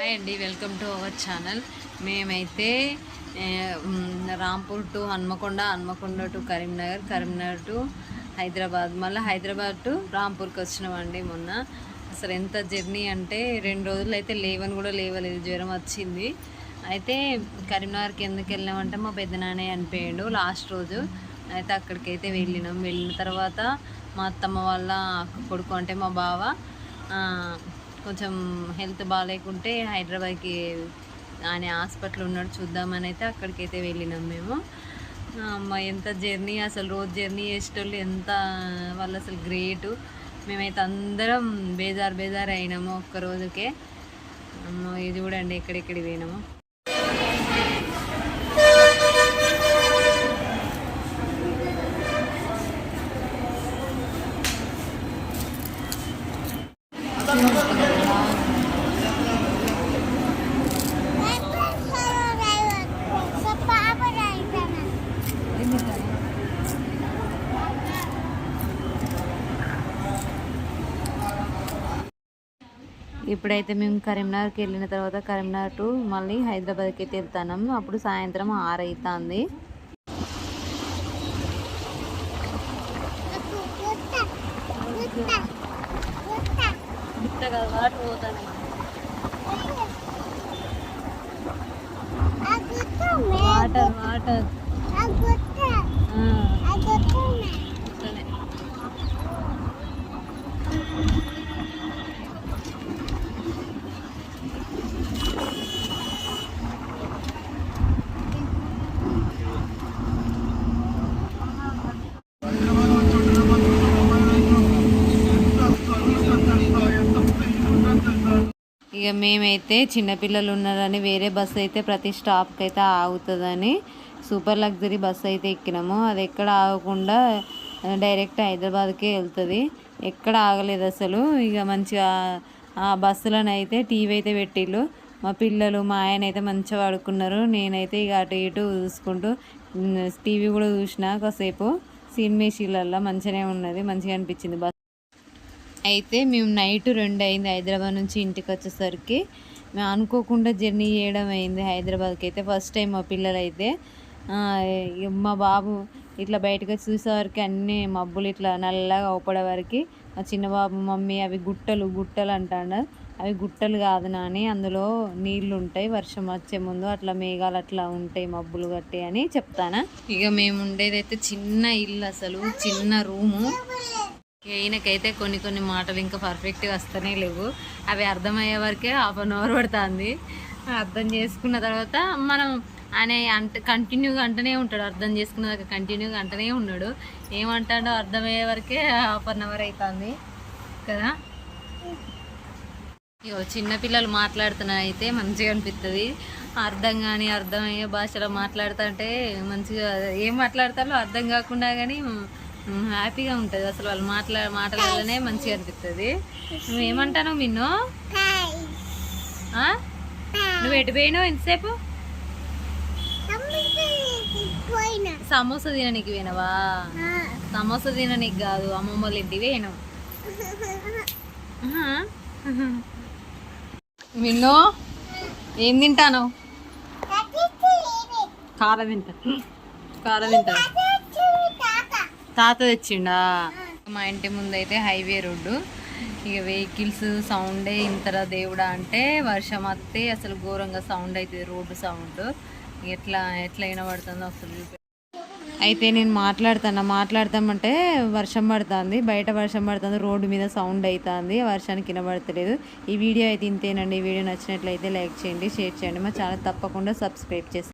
Hi అండి welcome to our channel. మేమైతే Rampur to Hanamkonda Hanamkonda to Karimnagar Karimnagar to Hyderabad. మళ్ళీ Hyderabad to రాంపూర్కి వచ్చినామండి మొన్న. అసలు ఎంత జర్నీ అంటే రెండు రోజులు అయితే లేవని కూడా లేవలేదు జ్వరం వచ్చింది. అయితే కరీంనగర్కి ఎందుకు వెళ్ళామంటే మా పెద్దనాన్న అనిపోయాడు లాస్ట్ రోజు. అయితే అక్కడికైతే వెళ్ళినాం. వెళ్ళిన తర్వాత మా అత్తమ్మ వాళ్ళ కొడుకు అంటే మా బావ కొంచెం హెల్త్ బాగాలేకుంటే హైదరాబాద్కి ఆయన హాస్పిటల్ ఉన్నాడు చూద్దామని అయితే అక్కడికైతే వెళ్ళినాం మేము. అమ్మ ఎంత జర్నీ అసలు రోజు జర్నీ చేసేటోళ్ళు ఎంత వాళ్ళు అసలు గ్రేటు. మేమైతే అందరం బేజార్ బేజార్ అయినాము ఒక్క రోజుకే అమ్మ ఇది చూడండి ఎక్కడెక్కడికి పోయినాము. ఇప్పుడైతే మేము కరీంనగర్కి వెళ్ళిన తర్వాత కరీంనగర్ టు మళ్ళీ హైదరాబాద్కి అయితే వెళ్తున్నాం. అప్పుడు సాయంత్రం ఆరు అవుతుంది వాటర్ వాటర్. ఇక మేమైతే చిన్నపిల్లలు ఉన్నారని వేరే బస్సు అయితే ప్రతి స్టాప్కి అయితే ఆగుతుందని సూపర్ లగ్జరీ బస్సు అయితే ఎక్కినాము. అది ఎక్కడ ఆగకుండా డైరెక్ట్ హైదరాబాద్కే వెళ్తుంది. ఎక్కడ ఆగలేదు అసలు. ఇక మంచిగా ఆ బస్సులను అయితే టీవీ అయితే పెట్టిళ్ళు. మా పిల్లలు మా ఆయన అయితే మంచిగా పడుకున్నారు. నేనైతే ఇక అటు ఇటు చూసుకుంటూ టీవీ కూడా చూసిన కాసేపు. సినిమేషీలల్లో మంచిగానే ఉన్నది మంచిగా అనిపించింది బస్ అయితే మేము నైట్ రెండు అయింది హైదరాబాద్ నుంచి ఇంటికి వచ్చేసరికి. మేము అనుకోకుండా జర్నీ చేయడం అయింది హైదరాబాద్కి అయితే ఫస్ట్ టైం మా పిల్లలైతే. ఇక మా బాబు ఇట్లా బయటకు వచ్చి చూసేవారికి అన్ని మబ్బులు ఇట్లా నల్లగా అవపడే వరకు మా చిన్న బాబు మమ్మీ అవి గుట్టలు గుట్టలు అంటాడు. అవి గుట్టలు కాదు నాని అందులో నీళ్ళు ఉంటాయి వర్షం వచ్చే ముందు అట్లా మేఘాలు అట్లా ఉంటాయి మబ్బులు కట్టి అని చెప్తానా. ఇక మేము ఉండేదైతే చిన్న ఇల్లు అసలు చిన్న రూము. ఈయనకైతే కొన్ని కొన్ని మాటలు ఇంకా పర్ఫెక్ట్గా వస్తూనే లేవు. అవి అర్థమయ్యే వరకే హాఫ్ అన్ అవర్ పడుతుంది. అర్థం చేసుకున్న తర్వాత మనం ఆయన అంట కంటిన్యూగా అంటనే ఉంటాడు. అర్థం చేసుకున్న దాకా కంటిన్యూగా అంటనే ఉన్నాడు. ఏమంటాడో అర్థమయ్యే వరకే హాఫ్ అన్ అవర్ అవుతుంది కదా? ఇగో చిన్నపిల్లలు మాట్లాడుతున్నా అయితే మంచిగా అనిపిస్తుంది అర్థం కానీ అర్థమయ్యే భాషలో మాట్లాడుతుంటే మంచిగా ఏం మాట్లాడతారో అర్థం కాకుండా కానీ హ్యాపీగా ఉంటుంది. అసలు వాళ్ళు మాట్లా వల్లనే మంచిగా అనిపిస్తుంది నువ్వు ఏమంటాను మిన్ను ఆ? నువ్వు ఎటు పోయినావు ఎంతసేపు సమోసా తిననీకి పోయినావా? సమోసా తిననీకి కాదు అమ్మమ్మ వాళ్ళ ఇంటికి పోయినావు మిన్ను ఏం తింటాను? కారం తింటా. కారం తింటా. తాత తెచ్చిండా? మా ఇంటి ముందు అయితే హైవే రోడ్డు. ఇక వెహికల్స్ సౌండే ఇంతరా దేవుడా అంటే వర్షం వస్తే అసలు ఘోరంగా సౌండ్ అవుతుంది రోడ్డు సౌండ్. ఎట్లా ఎట్లా వినబడుతుందో అసలు అయితే నేను మాట్లాడుతున్నా మాట్లాడతామంటే వర్షం పడుతుంది బయట వర్షం పడుతుంది రోడ్డు మీద సౌండ్ అవుతుంది వర్షానికి వినబడతలేదు. ఈ వీడియో అయితే ఇంతేనండి. ఈ వీడియో నచ్చినట్లయితే లైక్ చేయండి షేర్ చేయండి. మా ఛానల్ తప్పకుండా సబ్స్క్రైబ్ చేసి